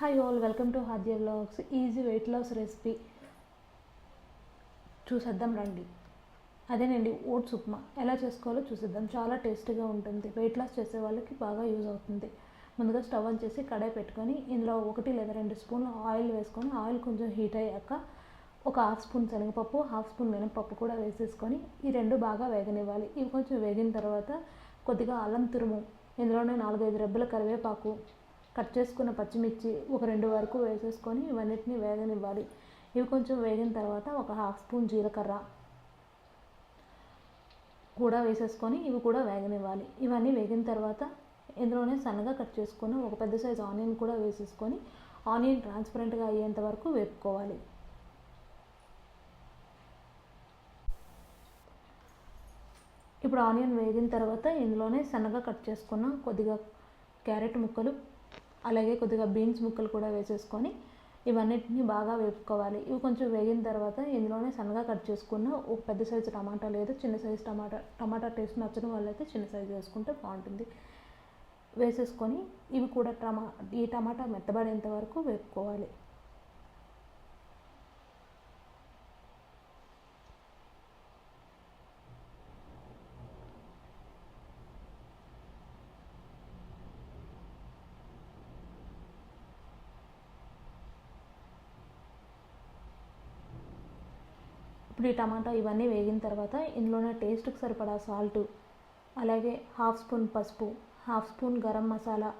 Hi all welcome to Hadya vlogs easy weight loss recipe చూసేద్దాం రండి. అదేనండి oats upma ఎలా చేసుకోవాలో చూసేద్దాం. చాలా టేస్టీగా ఉంటుంది. వెయిట్ లాస్ చేసే వాళ్ళకి బాగా యూజ్ అవుతుంది. ముందుగా స్టవ్ ఆన్ చేసి కడాయి పెట్టుకొని ఇందులో ఒకటి లేదా రెండు స్పూన్లు ఆయిల్ వేసుకొని ఆయిల్ కొంచెం హీట్ అయ్యాక ఒక హాఫ్ స్పూన్ శనగపప్పు హాఫ్ స్పూన్ మినపప్పు కూడా వేసేసుకొని ఈ రెండు బాగా వేగనివ్వాలి. ఇవి కొంచెం వేగిన తర్వాత కొద్దిగా అల్లం తురుము ఇందులోనే నాలుగైదు రెబ్బల కరివేపాకు కట్ చేసుకున్న పచ్చిమిర్చి ఒక రెండు వరకు వేసేసుకొని ఇవన్నిటిని వేగనివ్వాలి. ఇవి కొంచెం వేగిన తర్వాత ఒక హాఫ్ స్పూన్ జీలకర్ర కూడా వేసేసుకొని ఇవి కూడా వేగనివ్వాలి. ఇవన్నీ వేగిన తర్వాత ఇందులోనే సన్నగా కట్ చేసుకున్న ఒక పెద్ద సైజు ఆనియన్ కూడా వేసేసుకొని ఆనియన్ ట్రాన్స్పరెంట్గా అయ్యేంత వరకు వేపుకోవాలి. ఇప్పుడు ఆనియన్ వేగిన తర్వాత ఇందులోనే సన్నగా కట్ చేసుకున్న కొద్దిగా క్యారెట్ ముక్కలు అలాగే కొద్దిగా బీన్స్ ముక్కలు కూడా వేసేసుకొని ఇవన్నిటిని బాగా వేపుకోవాలి. ఇవి కొంచెం వేగిన తర్వాత ఇందులోనే సన్నగా కట్ చేసుకున్న ఒక పెద్ద సైజు టమాటా లేదు చిన్న సైజు టమాటా టమాటా టేస్ట్ నచ్చిన వాళ్ళైతే చిన్న సైజు వేసుకుంటే బాగుంటుంది. వేసేసుకొని ఇవి కూడా టమా ఈ టమాటా మెత్తబడేంత వరకు వేపుకోవాలి. ఇప్పుడు ఈ టమాటా ఇవన్నీ వేగిన తర్వాత ఇందులోనే టేస్ట్కి సరిపడా సాల్ట్ అలాగే హాఫ్ స్పూన్ పసుపు హాఫ్ స్పూన్ గరం మసాలా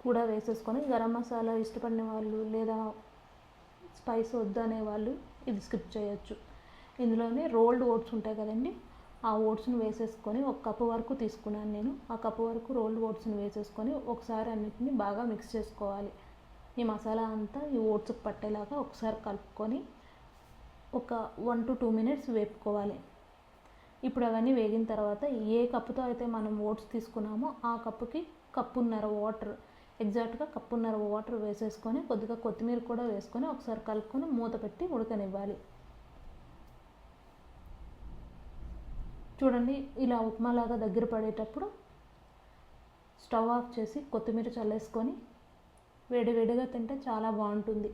కూడా వేసేసుకొని గరం మసాలా ఇష్టపడిన వాళ్ళు లేదా స్పైస్ వద్దనే వాళ్ళు ఇది స్కిప్ చేయొచ్చు. ఇందులోనే రోల్డ్ ఓట్స్ ఉంటాయి కదండి ఆ ఓట్స్ని వేసేసుకొని ఒక కప్పు వరకు తీసుకున్నాను నేను. ఆ కప్పు వరకు రోల్డ్ ఓట్స్ని వేసేసుకొని ఒకసారి అన్నిటిని బాగా మిక్స్ చేసుకోవాలి. ఈ మసాలా అంతా ఈ ఓట్స్కి పట్టేలాగా ఒకసారి కలుపుకొని ఒక వన్ టు టూ మినిట్స్ వేపుకోవాలి. ఇప్పుడు అవన్నీ వేగిన తర్వాత ఏ కప్పుతో అయితే మనం ఓట్స్ తీసుకున్నామో ఆ కప్పుకి కప్పున్నర వాటర్ ఎగ్జాక్ట్గా కప్పున్నర వాటర్ వేసేసుకొని కొద్దిగా కొత్తిమీర కూడా వేసుకొని ఒకసారి కలుపుకొని మూత పెట్టి ఉడకనివ్వాలి. చూడండి ఇలా ఉప్మాలాగా దగ్గర పడేటప్పుడు స్టవ్ ఆఫ్ చేసి కొత్తిమీర చల్లేసుకొని వేడి వేడిగా తింటే చాలా బాగుంటుంది.